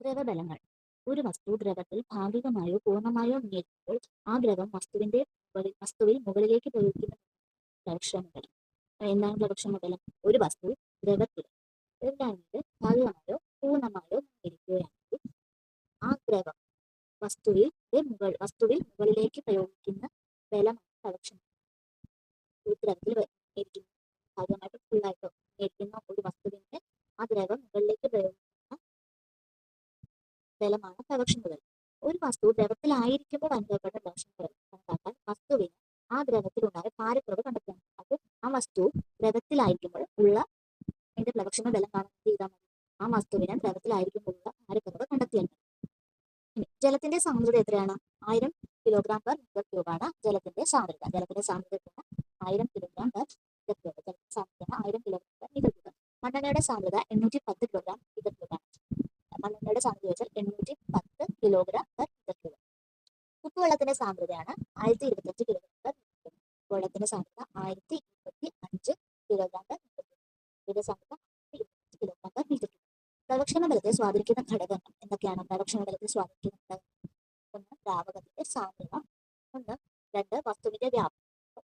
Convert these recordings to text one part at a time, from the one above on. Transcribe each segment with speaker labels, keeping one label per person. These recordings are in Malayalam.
Speaker 1: ദ്രവബലങ്ങൾ. ഒരു വസ്തു ദ്രവത്തിൽ ഭാഗികമായോ പൂർണമായോ നീങ്ങുമ്പോൾ ആ ദ്രവം വസ്തുവിന്റെ വസ്തുവിൽ മുകളിലേക്ക് പ്രയോഗിക്കുന്ന പ്രദക്ഷിണമണ്ഡലം എന്താണ് പ്രദക്ഷിണമണ്ഡലം ഒരു വസ്തു ദ്രവത്തിൽ എന്താണെങ്കിൽ ഭാഗികമായോ പൂർണമായോ മുങ്ങിയിരിക്കുകയാണെങ്കിൽ ആ ദ്രവം വസ്തുവിൽ മുകൾ വസ്തുവിൽ മുകളിലേക്ക് പ്രയോഗിക്കുന്ന ബലമാണ് തലക്ഷണം ഒരു ദ്രവത്തിൽ ഭാഗമായിട്ട് ഫുള്ളായിട്ടോ ഒരു വസ്തുവിന്റെ ആ ദ്രവം ബലമാണ് പ്രദക്ഷിണ ബലം ഒരു വസ്തു ദ്രവത്തിലായിരിക്കുമ്പോൾ അനുഭവപ്പെട്ട പ്രദക്ഷിണ ബലം കണക്കാക്കാൻ വസ്തുവിന് ആ ദ്രവത്തിലുണ്ടായ ഭാരക്കുറവ് കണ്ടെത്തണം അപ്പോൾ ആ വസ്തു ദ്രവത്തിലായിരിക്കുമ്പോൾ ഉള്ള അതിന്റെ പ്രദക്ഷിണ ബലം കാണാൻ ചെയ്താൽ മതി? ആ വസ്തുവിനെ ദ്രവത്തിലായിരിക്കുമ്പോഴുള്ള ഭാരക്കുറവ് കണ്ടെത്തിയാൽ ജലത്തിന്റെ സാന്ദ്രത എത്രയാണ്? ആയിരം കിലോഗ്രാം പെർ മീറ്റർ ക്യൂബ് ആണ് ജലത്തിന്റെ സാന്ദ്രത. ജലത്തിന്റെ സാന്ദ്രത എത്രയാണ്? ആയിരം കിലോഗ്രാം പെർ മീറ്റർ ക്യൂബ് ജലത്തിന്റെ സാന്ദ്രത ആയിരം കിലോഗ്രാം പെർ മീറ്റർ ക്യൂബ് മണ്ണെണ്ണയുടെ സാന്ദ്രത എണ്ണൂറ്റി പത്ത് കിലോഗ്രാം മീറ്റർ മണ്ണെണ്ണയുടെ സാന്ദ്രത വെച്ചാൽ എണ്ണൂറ്റി പത്ത് കിലോഗ്രാം പെർ മീറ്റർ ക്യൂബ് ഉപ്പുവെള്ളത്തിന്റെ സാന്ദ്രതയാണ് ആയിരത്തി ഇരുപത്തഞ്ച് കിലോഗ്രാം പെർ മീറ്റർ ക്യൂബ് ഉപ്പുവെള്ളത്തിന്റെ സാന്ദ്രത ആയിരത്തി ഇരുപത്തി അഞ്ച് കിലോഗ്രാം പെർ ഇതിന്റെ സാന്ദ്രത ഇരുപത്തഞ്ച് കിലോഗ്രാം പെർ മീറ്റർ ക്യൂബ് പ്രദക്ഷിണ ബലത്തെ സ്വാധീനിക്കുന്ന ഘടകങ്ങൾ എന്തൊക്കെയാണ്? പ്രവക്ഷണ ബലത്തെ സ്വാധീനിക്കുന്ന ഘടകങ്ങൾ ഒന്ന് ദ്രാവകത്തിന്റെ സാന്ദ്രത ഒന്ന് രണ്ട് വസ്തുവിന്റെ വ്യാപ്തി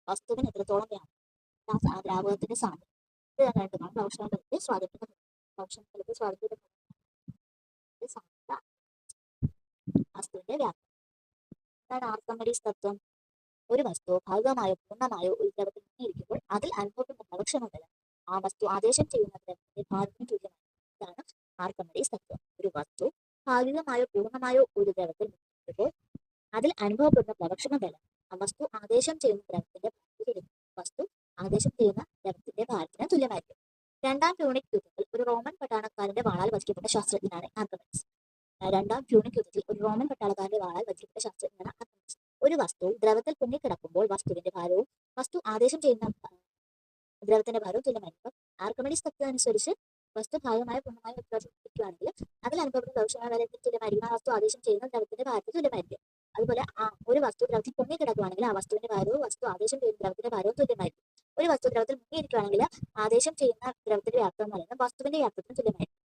Speaker 1: വസ്തുവിന് എത്രത്തോളം വ്യാപ്തി ദ്രാവകത്തിന്റെ സാന്ദ്രത. ഇത് രണ്ടുമാണ് പ്രവക്ഷണ ബലത്തെ സ്വാധീനിക്കുന്ന ഘടകങ്ങൾ. പ്രദക്ഷിണ ബലത്തെ സ്വാധീനിക്കുന്ന ഘടകങ്ങൾ സാന്ദ്രത വസ്തുവിന്റെ വ്യാപ്തി എന്താണ് ആർക്കമഡീസ് തത്വം? ഒരു വസ്തു ഭാഗികമായോ പൂർണമായോ ഒരു നിന്നിരിക്കുമ്പോൾ അതിൽ അനുഭവപ്പെടുന്ന പ്രവക്ഷമുണ്ടല്ല ആ വസ്തു ആദേശം ചെയ്യുന്ന ദ്രവത്തിന്റെ ഭാരത്തിന് തുല്യമാണ്. ഇതാണ് ആർക്കമഡീസ് തത്വം. ഒരു വസ്തു ഭാഗികമായോ പൂർണമായോ ഒരു ദ്രവത്തിൽ അതിൽ അനുഭവപ്പെടുന്ന പ്രദക്ഷിണ ബലം ആ വസ്തു ആദേശം ചെയ്യുന്ന ദ്രവത്തിന്റെ വസ്തു ആദേശം ചെയ്യുന്ന ദ്രവത്തിന്റെ ഭാരത്തിന് തുല്യമായിരിക്കും. രണ്ടാം യൂണിറ്റ് റോമൻ പട്ടാളക്കാരന്റെ വാളാൽ വധിക്കപ്പെട്ട ശാസ്ത്രജ്ഞനാണ് ആർക്കമഡീസ് ആ രണ്ടാം പ്യൂണിക് യുദ്ധത്തിൽ ഒരു റോമൻ പട്ടാളക്കാരന്റെ വാളാൽ വധിക്കപ്പെട്ട ശാസ്ത്രജ്ഞനാണ് ആർക്കമഡീസ് ഒരു വസ്തു ദ്രവത്തിൽ പൊങ്ങിക്കിടക്കുമ്പോൾ വസ്തുവിന്റെ ഭാരവും വസ്തു ആദേശം ചെയ്യുന്ന ദ്രവത്തിന്റെ ഭാരവും തുല്യമായിരിക്കും. ആർക്കമഡീസ് തത്വം അനുസരിച്ച് വസ്തു ഭാഗമായ പൂർണമായ ഉത്പാദിപ്പിക്കുകയാണെങ്കിൽ അതിൽ അനുഭവപ്പെടുന്ന ദോഷമായ ബലത്തിന് തുല്യമായിരിക്കും. ആ വസ്തു ആദേശം ചെയ്യുന്ന ദ്രവത്തിന്റെ ഭാരത്തിൽ തുല്യമായിരിക്കും. അതുപോലെ ആ ഒരു വസ്തു ദ്രവത്തിൽ പൊങ്ങി കിടക്കുകയാണെങ്കിൽ ആ വസ്തുവിന്റെ ഭാരവും വസ്തു ആദേശം ചെയ്യുന്ന ദ്രവത്തിന്റെ ഭാരവും തുല്യമായിരിക്കും. ഒരു വസ്തു ദ്രവത്തിൽ മുങ്ങിയിരിക്കുകയാണെങ്കിൽ ആദേശം ചെയ്യുന്ന ദ്രവത്തിന്റെ വ്യാപ്തം എന്ന് പറയുന്നത് വസ്തുവിന്റെ വ്യാപ്തത്തിന് തുല്യമായിരിക്കും.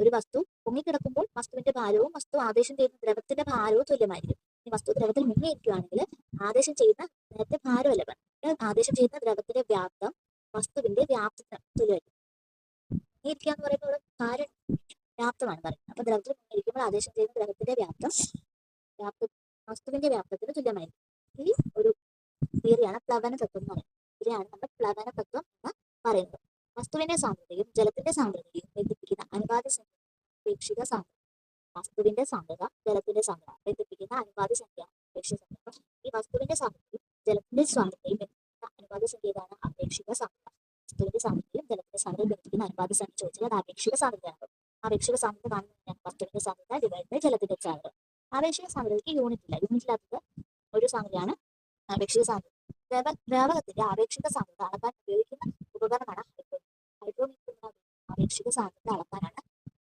Speaker 1: ഒരു വസ്തു പൊങ്ങിക്കിടക്കുമ്പോൾ വസ്തുവിന്റെ ഭാരവും വസ്തു ആദേശം ചെയ്യുന്ന ദ്രവത്തിന്റെ ഭാരവും തുല്യമായിരിക്കും. ഈ വസ്തു ദ്രവത്തിൽ മുങ്ങിയിരിക്കുകയാണെങ്കിൽ ആദേശം ചെയ്യുന്ന നേരത്തെ ഭാരമല്ല ആദേശം ചെയ്യുന്ന ദ്രവത്തിന്റെ വ്യാപ്തം വസ്തുവിന്റെ വ്യാപ്തത്തിന് തുല്യമായിരിക്കും. മുങ്ങിയിരിക്കുക എന്ന് പറയുമ്പോൾ ഭാരം വ്യാപ്തമാണ് പറയുന്നത്. അപ്പൊ ദ്രവത്തിൽ മുങ്ങിയിരിക്കുമ്പോൾ ആദേശം ചെയ്യുന്ന ദ്രവത്തിന്റെ വ്യാപ്തം വ്യാപ്ത വസ്തുവിന്റെ വ്യാപ്തത്തിന് തുല്യമായിരിക്കും. ഈ ഒരു തിയറിയാണ് പ്ലവന തത്വം എന്ന് പറയുന്നത്. ഇതിനെയാണ് നമ്മൾ പ്ലവന തത്വം എന്ന് പറയുന്നത്. വസ്തുവിന്റെ സാന്ദ്രതയും ജലത്തിന്റെ സാന്ദ്രതയും ബന്ധിപ്പിക്കുന്ന അനുപാത സംഖ്യ അപേക്ഷിക സാന്ദ്രത. വസ്തുവിന്റെ സാന്ദ്രത ജലത്തിന്റെ സാന്ദ്രത ബന്ധിപ്പിക്കുന്ന അനുപാത സംഖ്യ അപേക്ഷിക സാന്ദ്രത. ഈ വസ്തുവിന്റെ സാന്ദ്രതയും ജലത്തിന്റെ സാന്ദ്രതയും ബന്ധിപ്പിക്കുന്ന അനുപാത സംഖ്യ ഏതാണ്? അപേക്ഷിത സാന്ദ്രത. വസ്തുവിന്റെ സാന്ദ്രതയും ജലത്തിന്റെ സാന്ദ്രതയും ബന്ധിപ്പിക്കുന്ന അനുപാത സംഖ്യ ചോദിച്ചാൽ അത് അപേക്ഷിക സാന്ദ്രതയാണ് അപേക്ഷിക സാന്ദ്രത കാണുന്നതിനാണ് വസ്തുവിന്റെ സാന്ദ്രത ഡിവൈഡ് ബൈ ജലത്തിന്റെ സാന്ദ്രത. ആപേക്ഷിക സാന്ദ്രതയ്ക്ക് യൂണിറ്റ് ഇല്ല. യൂണിറ്റ് ഇല്ലാത്തത് ഒരു സാന്ദ്രതയാണ് ആപേക്ഷിക സാന്ദ്രത ദ്രവ ദ്രാവകത്തിന്റെ ആപേക്ഷിക സാന്ദ്രത അളക്കാൻ ഉപയോഗിക്കുന്ന ഉപകരണമാണ് ഹൈഡ്രോമീറ്റർ ആപേക്ഷിക സാന്ദ്രത അളക്കാനാണ്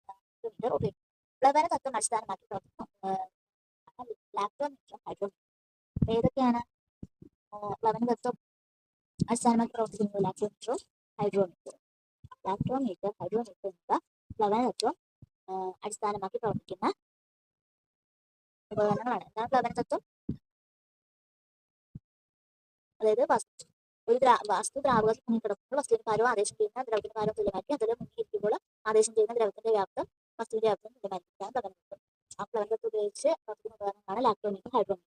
Speaker 1: ഹൈഡ്രോമീറ്റർ ഉപയോഗിക്കുന്നത് പ്ലവന തത്വം അടിസ്ഥാനമാക്കി പ്രവർത്തിക്കുന്ന ലാക്ടോമീറ്ററും ഏതൊക്കെയാണ് പ്ലവന തത്വം അടിസ്ഥാനമാക്കി പ്രവർത്തിക്കുന്നത്? ലാക്ടോമീറ്ററും ഹൈഡ്രോമീറ്ററും ലാക്ടോമീറ്റർ ഹൈഡ്രോമീറ്റർ എന്നിവ പ്ലവന തത്വം അടിസ്ഥാനമാക്കി പ്രവർത്തിക്കുന്ന ഉപകരണങ്ങളാണ്. എന്താണ് പ്ലവന തത്വം? അതായത് വസ്തു ഒരു വസ്തു ദ്രാവകത്തിൽ മുങ്ങിക്കിടക്കുമ്പോൾ വസ്തുവിന്റെ ഭാരവും ആദേശം ചെയ്യുന്ന ദ്രവത്തിന്റെ ഭാരവും തുല്യമാക്കി അതിൽ മുങ്ങിയിരിക്കുമ്പോൾ ആദേശം ചെയ്യുന്ന ദ്രവത്തിന്റെ വ്യാപ്തം വസ്തുവിന്റെ വ്യാപ്തം തുല്യമായിരിക്കും. പ്ലവന തത്വം ആ പ്ലവന തത്വം ഉപയോഗിച്ച് പ്രവർത്തിക്കുന്ന ഉപകരണങ്ങളാണ് ലാക്ടോമീറ്റർ ഹൈഡ്രോമീറ്റർ